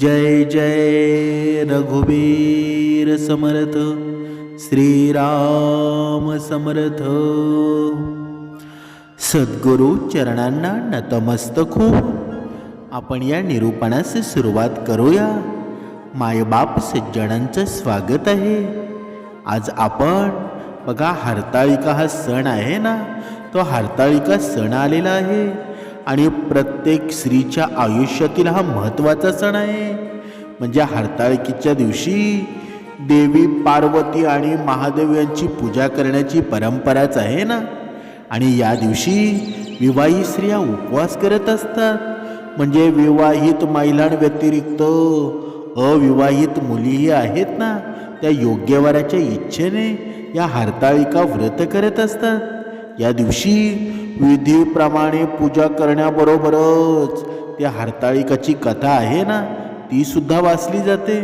जय जय रघुवीर समर्थ श्रीराम समर्थ। सद्गुरु चरणांना नतमस्तक हो आपण या निरूपणास सुरुवात करूया. मायबाप सज्जनांचं स्वागत आहे. आज आपण बघा हरताळिका हा सण आहे ना? तो हरताळिका सण आलेला आहे. आणि प्रत्येक स्त्रीच्या आयुष्यातील हा महत्त्वाचा सण आहे. म्हणजे हरताळकीच्या दिवशी देवी पार्वती आणि महादेव यांची पूजा करण्याची परंपराच आहे ना? आणि या दिवशी विवाहित स्त्रिया उपवास करत असतात. म्हणजे विवाहित महिलांव्यतिरिक्त अविवाहित मुलीही आहेत ना? त्या योग्यवराच्या इच्छेने या हरताळिका व्रत करत असतात. या दिवशी विधीप्रमाणे पूजा करण्याबरोबरच त्या हरताळिकाची कथा आहे ना ती सुद्धा वाचली जाते.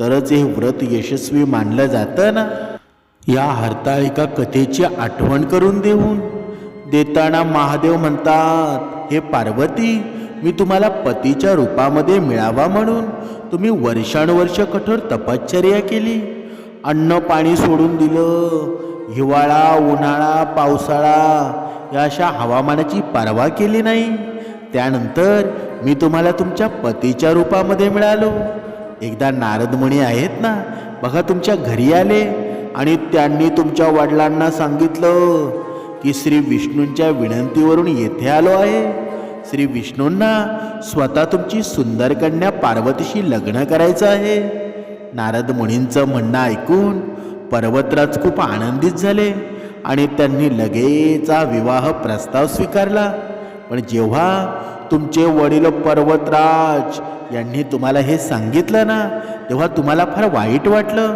तरच हे व्रत यशस्वी मानलं जातं ना. या हरताळिका कथेची आठवण करून देऊन देताना महादेव म्हणतात हे पार्वती मी तुम्हाला पतीच्या रूपामध्ये मिळावा म्हणून तुम्ही वर्षानुवर्ष कठोर तपश्चर्या केली. अन्न पाणी सोडून दिलं हिवाळा उन्हाळा पावसाळा या अशा हवामानाची पर्वा केली नाही. त्यानंतर मी तुम्हाला तुमच्या पतीच्या रूपामध्ये मिळालो. एकदा नारदमणी आहेत ना बघा तुमच्या घरी आले आणि त्यांनी तुमच्या वडिलांना सांगितलं की श्री विष्णूंच्या विनंतीवरून येथे आलो आहे. श्री विष्णूंना स्वतः तुमची सुंदर कन्या पार्वतीशी लग्न करायचं आहे. नारद मुनींचं म्हणणं ऐकून पर्वतराज खूप आनंदित झाले आणि त्यांनी लगेचा विवाह प्रस्ताव स्वीकारला. पण जेव्हा तुमचे वडील पर्वतराज यांनी तुम्हाला हे सांगितलं ना तेव्हा तुम्हाला फार वाईट वाटलं.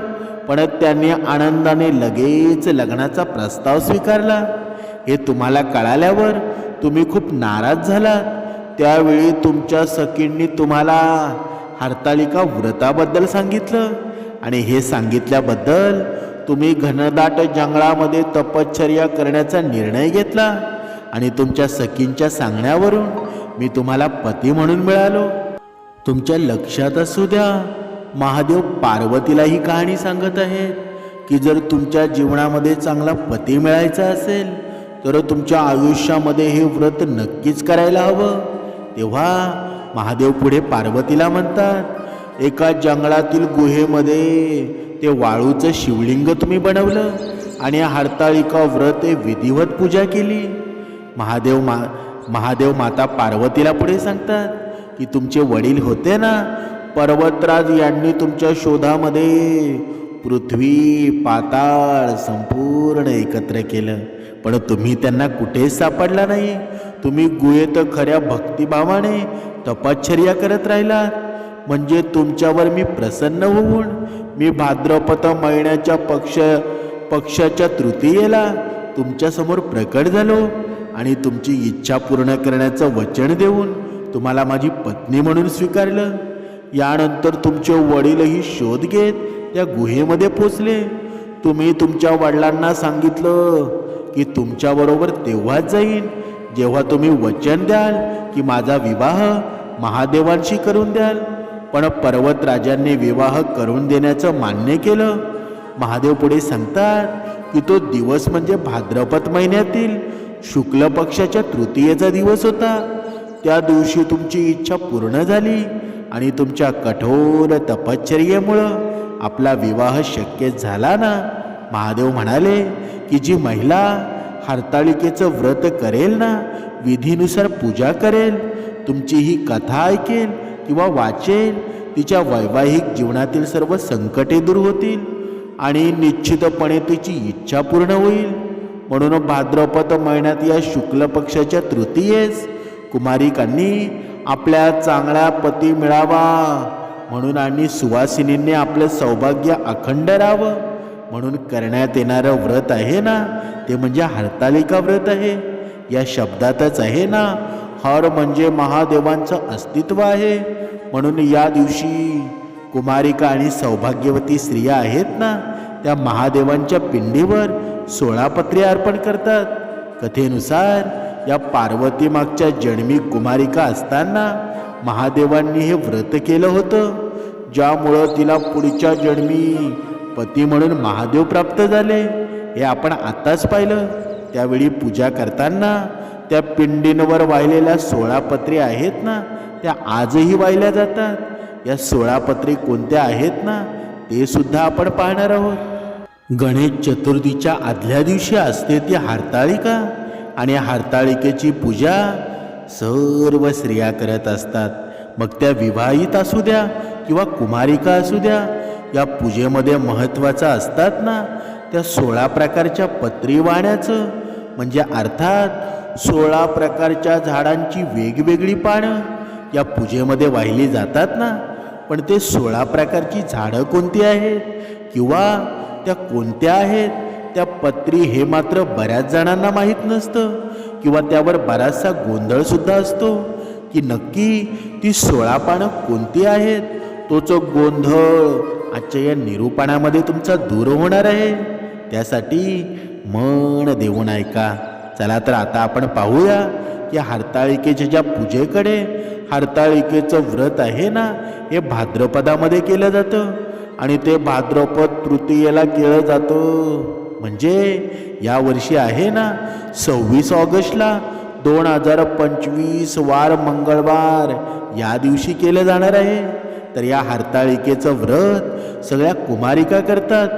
पण त्यांनी आनंदाने लगेच लग्नाचा प्रस्ताव स्वीकारला. हे तुम्हाला कळाल्यावर तुम्ही खूप नाराज झाला त्यावेळी तुमच्या सखींनी तुम्हाला हरतालिका व्रताबद्दल सांगितलं. आणि हे सांगितल्याबद्दल तुम्ही घनदाट जंगलामध्ये तपश्चर्या करण्याचा निर्णय घेतला आणि तुमच्या सखींच्या सांगण्यावरून मी तुम्हाला पती म्हणून मिळालो. तुमच्या लक्षात असू द्या महादेव पार्वतीला ही कहाणी सांगत आहेत की जर तुमच्या जीवनामध्ये चांगला पती मिळायचा असेल तर तुमच्या आयुष्यामध्ये हे व्रत नक्कीच करायला हवं. तेव्हा महादेव पुढे पार्वतीला म्हणतात एका जंगलातील गुहेमध्ये ते वाळूचं शिवलिंग तुम्ही बनवलं आणि हरताळिका व्रत हे विधिवत पूजा केली. महादेव मा महादेव माता पार्वतीला पुढे सांगतात की तुमचे वडील होते ना पर्वतराज यांनी तुमच्या शोधामध्ये पृथ्वी पाताळ संपूर्ण एकत्र केलं. पण तुम्ही त्यांना कुठेच सापडला नाही. तुम्ही गुहेत खऱ्या भक्तिभावाने तपश्चर्या करत राहिला म्हणजे तुमच्यावर मी प्रसन्न होऊन मी भाद्रपद महिन्याच्या पक्ष पक्षाच्या तृतीयेला तुमच्यासमोर प्रकट झालो आणि तुमची इच्छा पूर्ण करण्याचं वचन देऊन तुम्हाला माझी पत्नी म्हणून स्वीकारलं. यानंतर तुमचे वडीलही शोध घेत त्या गुहेमध्ये पोचले. तुम्ही तुमच्या वडिलांना सांगितलं की तुमच्याबरोबर तेव्हाच जाईन जेव्हा तुम्ही वचन द्याल की माझा विवाह महादेवांशी करून द्याल. पण पर्वतराजांनी विवाह करून देण्याचं मान्य केलं. महादेव पुढे सांगतात की तो दिवस म्हणजे भाद्रपद महिन्यातील शुक्ल पक्षाच्या तृतीयेचा दिवस होता. त्या दिवशी तुमची इच्छा पूर्ण झाली आणि तुमच्या कठोर तपश्चर्येमुळं आपला विवाह शक्य झाला ना? महादेव म्हणाले की जी महिला हरताळिकेचं व्रत करेल ना विधीनुसार पूजा करेल तुमची ही कथा ऐकेल किंवा वाचेल तिच्या वैवाहिक जीवनातील सर्व संकटे दूर होतील आणि निश्चितपणे तिची इच्छा पूर्ण होईल. म्हणून भाद्रपद महिन्यात या शुक्ल पक्षाच्या तृतीयेस कुमारिकांनी आपल्या चांगला पती मिळावा. म्हणून आणि सुवासिनींनी आपलं सौभाग्य अखंड राहावं. म्हणून करण्यात येणारं व्रत आहे ना ते म्हणजे हरतालिका व्रत आहे. या शब्दातच आहे ना हर म्हणजे महादेवांचं अस्तित्व आहे. म्हणून या दिवशी कुमारिका आणि सौभाग्यवती स्त्रिया आहेत ना त्या महादेवांच्या पिंडीवर सोळा पत्रे अर्पण करतात. कथेनुसार या पार्वतीमागच्या जन्मी कुमारिका असताना महादेवांनी हे व्रत केलं होतं ज्यामुळं तिला पुढच्या जन्मी पती म्हणून महादेव प्राप्त झाले. हे आपण आत्ताच पाहिलं. त्यावेळी पूजा करताना त्या पिंडींवर वाहिलेल्या सोळा पत्री आहेत ना त्या आजही वाहिल्या जातात. या सोळा पत्री कोणत्या आहेत ना ते सुद्धा आपण पाहणार आहोत. गणेश चतुर्थीच्या आदल्या दिवशी असते ती हरताळिका आणि हरताळिकेची पूजा सर्व स्त्रिया करत असतात. मग त्या विवाहित असू द्या किंवा कुमारिका असू द्या या पूजेमध्ये महत्त्वाचं असतात ना त्या सोळा प्रकारच्या पत्री वाण्याचं. म्हणजे अर्थात सोळा प्रकारच्या झाडांची वेगवेगळी पानं या पूजेमध्ये वाहिली जातात ना. पण ते सोळा प्रकारची झाडं कोणती आहेत? किंवा त्या कोणत्या आहेत? त्या पत्री हे मात्र बऱ्याच जणांना माहीत नसतं. किंवा त्यावर बराचसा गोंधळसुद्धा असतो. की नक्की ती सोळा पानं कोणती आहेत? तोच गोंधळ आजच्या या निरूपणामध्ये तुमचा दूर होणार आहे. त्यासाठी मन देऊन ऐका. चला तर आता आपण पाहूया की हरताळिकेच्या ज्या पूजेकडे हरताळिकेचं व्रत आहे ना हे भाद्रपदामध्ये केलं जातं. आणि ते भाद्रपद तृतीयेला केलं जातं. म्हणजे या वर्षी आहे ना सव्वीस ऑगस्टला दोन हजार पंचवीस वार मंगळवार या दिवशी केलं जाणार आहे. तर या हरताळिकेचं व्रत सगळ्या कुमारिका करतात.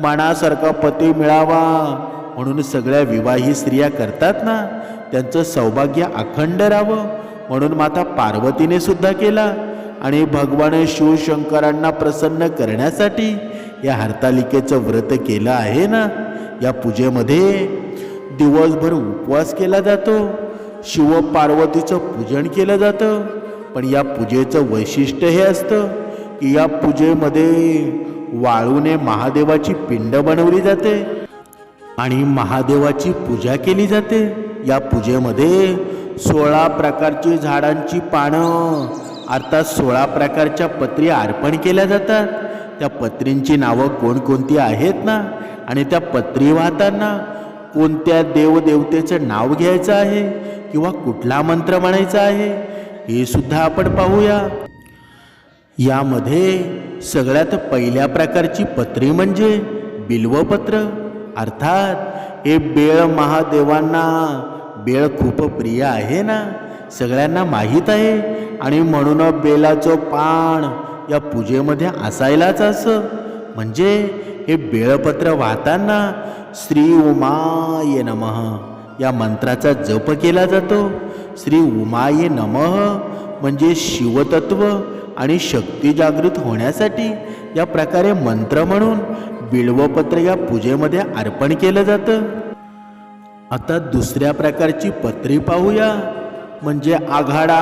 मनासारखा पती मिळावा. म्हणून सगळ्या विवाही स्त्रिया करतात ना. त्यांचं सौभाग्य अखंड राहावं. म्हणून माता पार्वतीने सुद्धा केला. आणि भगवान शिवशंकरांना प्रसन्न करण्यासाठी या हरतालिकेचं व्रत केलं आहे ना. या पूजेमध्ये दिवसभर उपवास केला जातो. शिव पार्वतीचं पूजन केलं जातं. पण या पूजेचं वैशिष्ट्य हे असतं की या पूजेमध्ये वाळूने महादेवाची पिंड बनवली जाते. आणि महादेवाची पूजा केली जाते. या पूजेमध्ये सोळा प्रकारची झाडांची पानं अर्थात सोळा प्रकारच्या पत्री अर्पण केल्या जातात. त्या पत्रींची नावं कोणकोणती आहेत ना? आणि त्या पत्री वाहताना कोणत्या देवदेवतेचं नाव घ्यायचं आहे किंवा कुठला मंत्र म्हणायचा आहे हे सुद्धा आपण पाहूया. यामध्ये सगळ्यात पहिल्या प्रकारची पत्री म्हणजे बिल्वपत्र. अर्थात हे बेळ महादेवांना बेळ खूप प्रिय आहे ना? सगळ्यांना माहीत आहे. आणि म्हणून बेलाचं पान या पूजेमध्ये असायलाच असं. म्हणजे हे बेळपत्र वाहताना श्री उमाय नमः या मंत्राचा जप केला जातो. श्री उमाय नमः म्हणजे शिवतत्व आणि शक्ती जागृत होण्यासाठी या प्रकारे मंत्र म्हणून बिल्वपत्र या पूजेमध्ये अर्पण केलं जातं. आता दुसऱ्या प्रकारची पत्री पाहूया. म्हणजे आघाडा.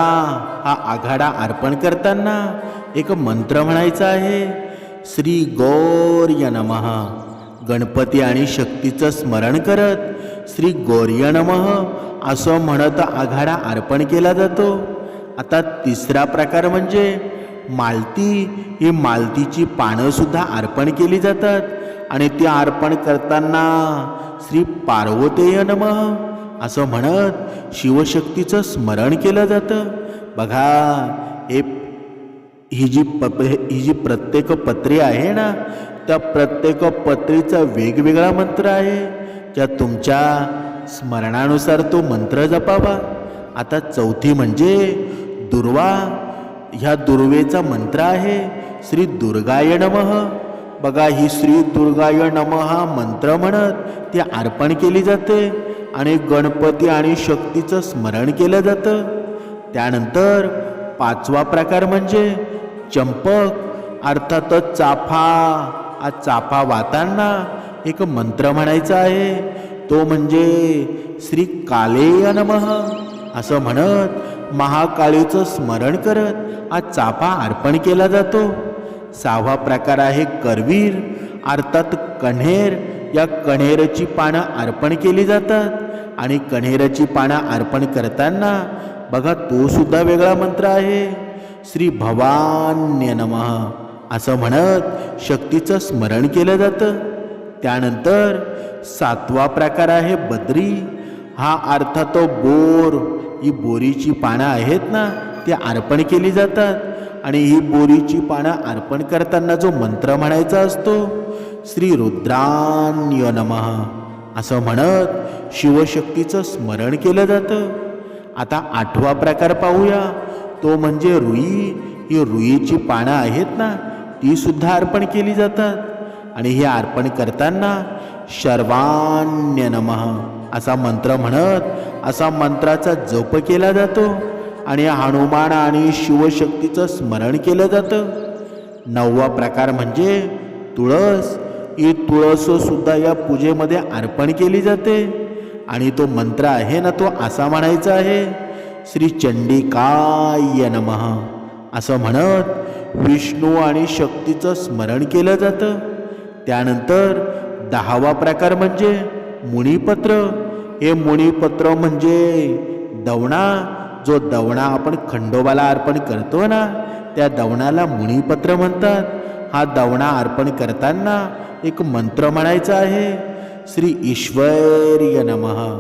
हा आघाडा अर्पण करताना एक मंत्र म्हणायचा आहे. श्री गौर्य नमः. गणपती आणि शक्तीचं स्मरण करत श्री गौर्य नमः असं म्हणत आघाडा अर्पण केला जातो. आता तिसरा प्रकार म्हणजे मालती. ही मालतीची पानंसुद्धा अर्पण केली जातात. आणि ती अर्पण करताना श्री पार्वतेय नमः. असं म्हणत शिवशक्तीचं स्मरण केलं जातं. बघा हे ही जी प ही जी प्रत्येक पत्री आहे ना त्या प्रत्येक पत्रीचा वेगवेगळा मंत्र आहे. त्या तुमच्या स्मरणानुसार तो मंत्र जपावा. आता चौथी म्हणजे दुर्वा. ह्या दुर्वेचा मंत्र आहे. श्री दुर्गाय नमः. बघा ही श्री दुर्गाय नमः हा मंत्र म्हणत ती अर्पण केली जाते आणि गणपती आणि शक्तीचं स्मरण केलं जातं. त्यानंतर पाचवा प्रकार म्हणजे चंपक अर्थातच चाफा. हा चाफा वातांना एक मंत्र म्हणायचा आहे. तो म्हणजे श्री कालेय नमः असं म्हणत महाकाळीचं स्मरण करत आ चाफा अर्पण केला जातो. सहावा प्रकार आहे करवीर. अर्थात कण्हेर या कण्हेरची पानं अर्पण केली जातात आणि कण्हेरची पानं अर्पण करताना बघा तो सुद्धा वेगळा मंत्र आहे. श्री भवान्य नमः. असं म्हणत शक्तीचं स्मरण केलं जातं. त्यानंतर सातवा प्रकार आहे बद्री. हा अर्थात बोर. ही बोरीची पानं आहेत ना ती अर्पण केली जातात. आणि ही बोरीची पानं अर्पण करताना जो मंत्र म्हणायचा असतो श्री रुद्रान्य नमः असं म्हणत शिवशक्तीचं स्मरण केलं जातं. आता आठवा प्रकार पाहूया. तो म्हणजे रुई. ही रुईची पानं आहेत ना ती सुद्धा अर्पण केली जातात. आणि हे अर्पण करताना शर्वान्य नमः असा मंत्र म्हणत असा मंत्राचा जप केला जातो. आणि हनुमान आणि शिवशक्तीचं स्मरण केलं जातं. नववा प्रकार म्हणजे तुळस. ही तुळससुद्धा या पूजेमध्ये अर्पण केली जाते. आणि तो मंत्र आहे ना तो असा म्हणायचा आहे श्री चंडिकाय नमः. असं म्हणत विष्णू आणि शक्तीचं स्मरण केलं जातं. त्यानंतर दहावा प्रकार म्हणजे मुनिपत्र. हे मुनिपत्र म्हणजे दवणा जो दवणा आपण खंडोबाला अर्पण करतो ना त्या दवणाला मुनिपत्र म्हणतात. हा दवणा अर्पण करताना एक मंत्र म्हणायचा आहे श्री ईश्वर्य नमः.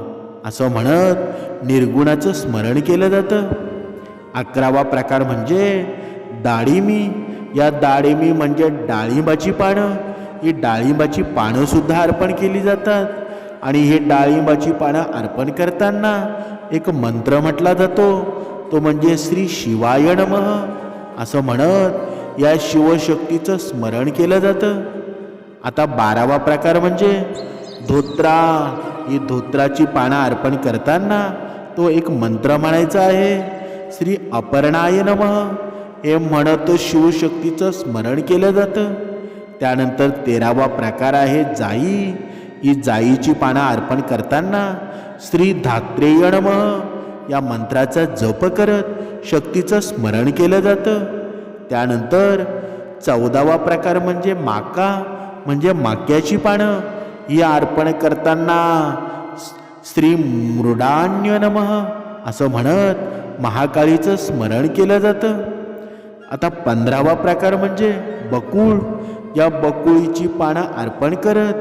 असं म्हणत निर्गुणाचं स्मरण केलं जातं. अकरावा प्रकार म्हणजे डाळिंबी. या डाळिंबी म्हणजे डाळिंबाची पानं. ही डाळिंबाची पानंसुद्धा अर्पण केली जातात. आणि हे डाळिंबाची पानं अर्पण करताना एक मंत्र म्हटला जातो. तो म्हणजे श्री शिवाय नमः. असं म्हणत या शिवशक्तीचं स्मरण केलं जातं. आता बारावा प्रकार म्हणजे धोत्रा. ही धोत्राची पानं अर्पण करताना तो एक मंत्र म्हणायचा आहे. श्री अपर्णाय नमः. हे म्हणत शिवशक्तीचं स्मरण केलं जातं. त्यानंतर तेरावा प्रकार आहे जाई. ही जाईची पानं अर्पण करताना श्री धात्रेय नमः या मंत्राचा जप करत शक्तीचं स्मरण केलं जातं. त्यानंतर चौदावा प्रकार म्हणजे माका म्हणजे माक्याची पानं. ही अर्पण करताना श्री मृडान्य नमः असं म्हणत महाकाळीचं स्मरण केलं जातं. आता पंधरावा प्रकार म्हणजे बकुळ. या बकुळीची पानं अर्पण करत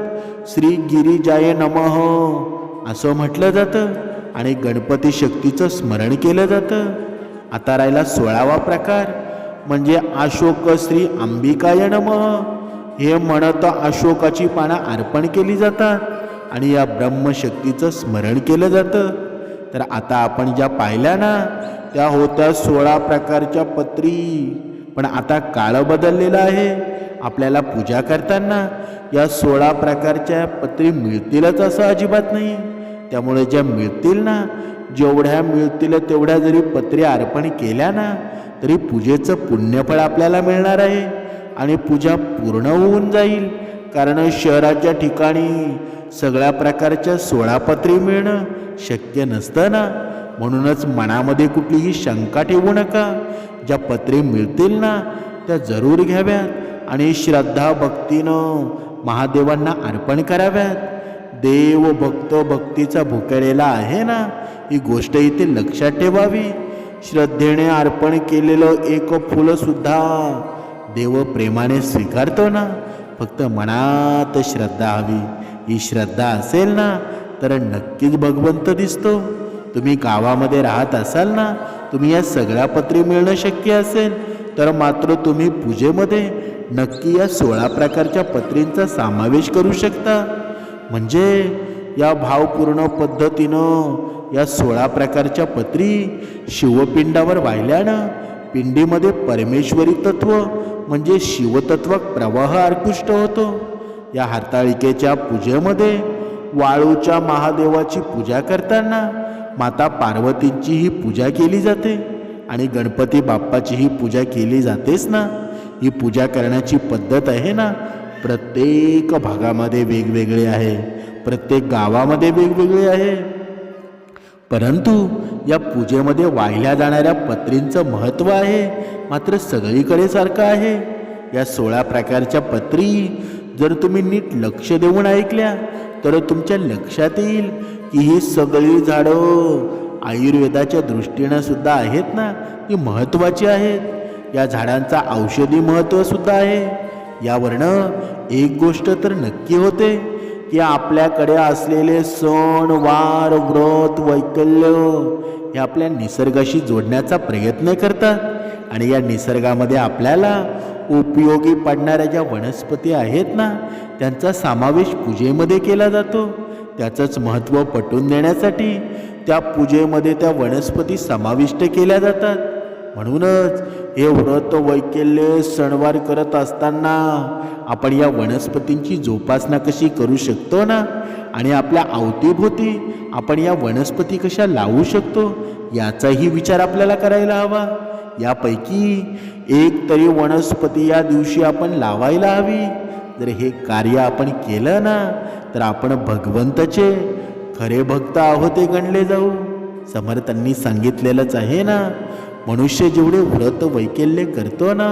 श्री गिरिजाय नमः असं म्हटलं जातं. आणि गणपती शक्तीचं स्मरण केलं जातं. आता राहिला सोळावा प्रकार म्हणजे अशोक श्री अंबिकाय नमः. हे म्हणत अशोकाची पानं अर्पण केली जातात आणि या ब्रह्मशक्तीचं स्मरण केलं जातं. तर आता आपण ज्या पाहिल्या ना त्या होत्या सोळा प्रकारच्या पत्री. पण आता काळ बदललेला आहे. आपल्याला पूजा करताना या सोळा प्रकारच्या पत्री मिळतीलच असं अजिबात नाही त्यामुळे ज्या मिळतील ना जेवढ्या मिळतील तेवढ्या जरी पत्रे अर्पण केल्या ना तरी पूजेचं पुण्यफळ आपल्याला मिळणार आहे आणि पूजा पूर्ण होऊन जाईल. कारण शहराच्या ठिकाणी सगळ्या प्रकारच्या सोळा पत्री मिळणं शक्य नसतं ना. म्हणूनच मनामध्ये कुठलीही शंका ठेवू नका. ज्या पत्रे मिळतील ना त्या जरूर घ्याव्यात. आणि श्रद्धा भक्तीनं महादेवांना अर्पण कराव्यात. देव भक्त भक्तीचा भुकेलेला आहे ना? ही गोष्ट इथे लक्षात ठेवावी. श्रद्धेने अर्पण केलेलं एक फुलंसुद्धा देव प्रेमाने स्वीकारतो ना? फक्त मनात श्रद्धा हवी. ही श्रद्धा असेल ना तर नक्कीच भगवंत दिसतो. तुम्ही गावामध्ये राहत असाल ना तुम्ही या सगळ्या पत्री मिळणं शक्य असेल. तर मात्र तुम्ही पूजेमध्ये नक्की या सोळा प्रकारच्या पत्रींचा समावेश करू शकता. म्हणजे या भावपूर्ण पद्धतीनं या सोळा प्रकारच्या पत्री शिवपिंडावर वाहिल्यानं पिंडीमध्ये परमेश्वरी तत्व म्हणजे शिवतत्व प्रवाह आकृष्ट होतो. या हरताळिकेच्या पूजेमध्ये वाळूच्या महादेवाची पूजा करताना माता पार्वतींची ही पूजा केली जाते. आणि गणपती बाप्पाची ही पूजा केली जातेच ना? ही पूजा करण्याची पद्धत आहे ना? प्रत्येक भागामध्ये वेगवेगळी आहे. प्रत्येक गावामध्ये वेगवेगळी आहे. परंतु या पूजेमध्ये वाहिल्या जाणाऱ्या पत्रींचं महत्त्व आहे. मात्र सगळीकडे सारखं आहे. या सोळा प्रकारच्या पत्री जर तुम्ही नीट लक्ष देऊन ऐकल्या तर तुमच्या लक्षात येईल की ही सगळी झाडं आयुर्वेदाच्या दृष्टीनं सुद्धा आहेत ना ती महत्त्वाची आहेत. या झाडांचा औषधी महत्त्वसुद्धा आहे. यावरनं एक गोष्ट तर नक्की होते की आपल्याकडे असलेले सण वार व्रत वैकल्य हे आपल्या निसर्गाशी जोडण्याचा प्रयत्न करतात. आणि या निसर्गामध्ये आपल्याला उपयोगी पडणाऱ्या ज्या वनस्पती आहेत ना त्यांचा समावेश पूजेमध्ये केला जातो. त्याचंच महत्त्व पटवून देण्यासाठी त्या पूजेमध्ये त्या वनस्पती समाविष्ट केल्या जातात. म्हणूनच हे व्रत वैकल्य सणवार करत असताना आपण या वनस्पतींची जोपासना कशी करू शकतो ना? आणि आपल्या अवतीभोवती आपण या वनस्पती कशा लावू शकतो? याचाही विचार आपल्याला करायला हवा. यापैकी एक तरी वनस्पती या दिवशी आपण लावायला हवी. जर हे कार्य आपण केलं ना तर आपण भगवंताचे खरे भक्त आहोते गणले जाऊ. समर्थांनी सांगितलेलंच आहे ना? मनुष्य जेवढे व्रत वैकल्य करतो ना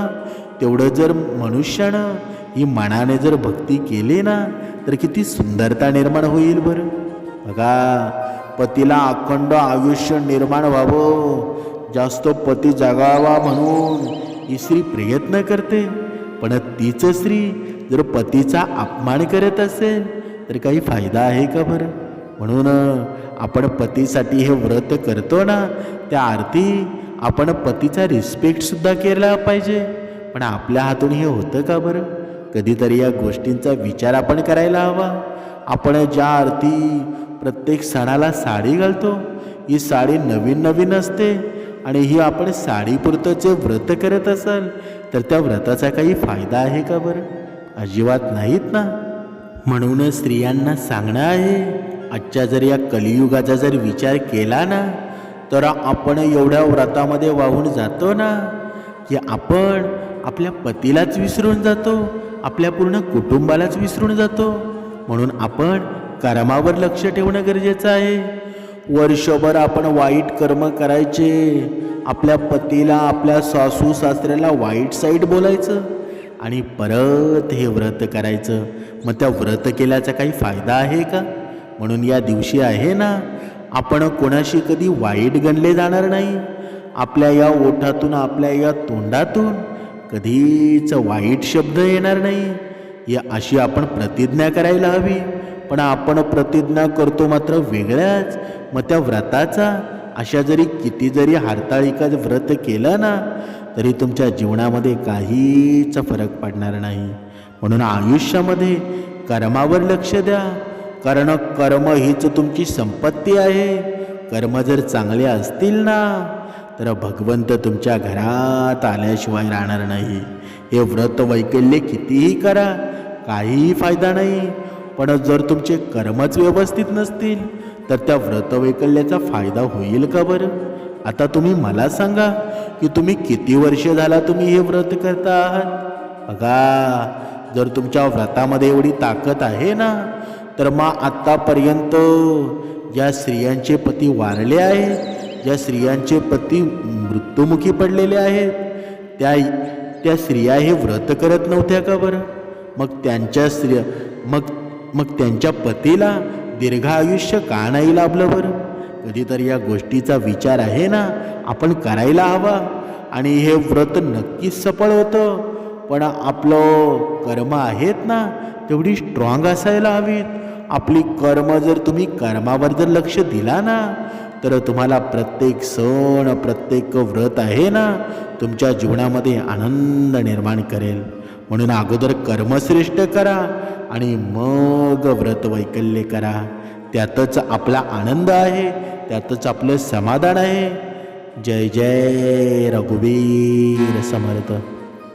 तेवढं जर मनुष्यानं ही मनाने जर भक्ती केली ना तर किती सुंदरता निर्माण होईल बरं. बघा पतीला अखंड आयुष्य निर्माण व्हावं. जास्त पती जगावा म्हणून ही स्त्री प्रयत्न करते. पण तीच स्त्री जर पतीचा अपमान करत असेल तर काही फायदा आहे का बरं? म्हणून आपण पतीसाठी हे व्रत करतो ना त्या आरती आपण पतीचा रिस्पेक्टसुद्धा केला पाहिजे. पण आपल्या हातून हे होतं का बरं? कधीतरी या गोष्टींचा विचार आपण करायला हवा. आपण ज्या आरती प्रत्येक सणाला साडी घालतो ही साडी नवीन नवीन असते आणि ही आपण साडीपुरतं जे व्रत करत असाल तर त्या व्रताचा काही फायदा आहे का बरं? अजिबात नाहीत ना? म्हणून स्त्रियांना सांगणं आहे आजच्या जर या कलियुगाचा जर विचार केला ना तर आपण एवढ्या व्रतामध्ये वाहून जातो ना की आपण आपल्या पतीलाच विसरून जातो आपल्या पूर्ण कुटुंबालाच विसरून जातो. म्हणून आपण कर्मावर लक्ष ठेवणं गरजेचं आहे. वर्षभर आपण वाईट कर्म करायचे आपल्या पतीला आपल्या सासू सासऱ्याला वाईट साईड बोलायचं आणि परत हे व्रत करायचं. मग त्या व्रत केल्याचा काही फायदा आहे का? म्हणून या दिवशी आहे ना आपण कोणाशी कधी वाईट गणले जाणार नाही. आपल्या या ओठातून आपल्या या तोंडातून कधीच वाईट शब्द येणार नाही. या अशी आपण प्रतिज्ञा करायला हवी. पण आपण प्रतिज्ञा करतो मात्र वेगळ्याच मग त्या व्रताचा अशा जरी किती जरी हरताळिका व्रत केलं ना तरी तुमच्या जीवनामध्ये काहीच फरक पडणार नाही. म्हणून आयुष्यामध्ये कर्मावर लक्ष द्या. कारण कर्म हीच तुमची संपत्ती आहे. कर्म जर चांगले असतील ना तर भगवंत तुमच्या घरात आल्याशिवाय राहणार नाही. हे व्रत वैकल्य कितीही करा काहीही फायदा नाही. पण जर तुमचे कर्मच व्यवस्थित नसतील तर त्या व्रतवैकल्याचा फायदा होईल का बरं? आता तुम्ही मला सांगा की तुम्ही किती वर्ष झाला तुम्ही हे व्रत करता आहात? बघा जर तुमच्या व्रतामध्ये एवढी ताकद आहे ना तर मग आत्तापर्यंत ज्या स्त्रियांचे पती वारले आहेत ज्या स्त्रियांचे पती मृत्युमुखी पडलेले आहेत त्या त्या स्त्रिया हे व्रत करत नव्हत्या का बरं? मग त्यांच्या स्त्रिया मग मग त्यांच्या पतीला दीर्घ आयुष्य का नाही लाभलं बरं? कधीतरी या गोष्टीचा विचार आहे ना आपण करायला हवा. आणि हे व्रत नक्कीच सफळ होतं. पण आपलं कर्म आहेत ना तेवढी स्ट्रॉंग असायला हवीत. आपली कर्म जर तुम्ही कर्मावर जर लक्ष दिला ना तर तुम्हाला प्रत्येक सण प्रत्येक व्रत आहे ना तुमच्या जीवनामध्ये आनंद निर्माण करेल. म्हणून अगोदर कर्मश्रेष्ठ करा आणि मग व्रत वैकल्य करा. त्यातच आपला आनंद आहे त्यातच आपलं समाधान आहे. जय जय रघुवीर समर्थ.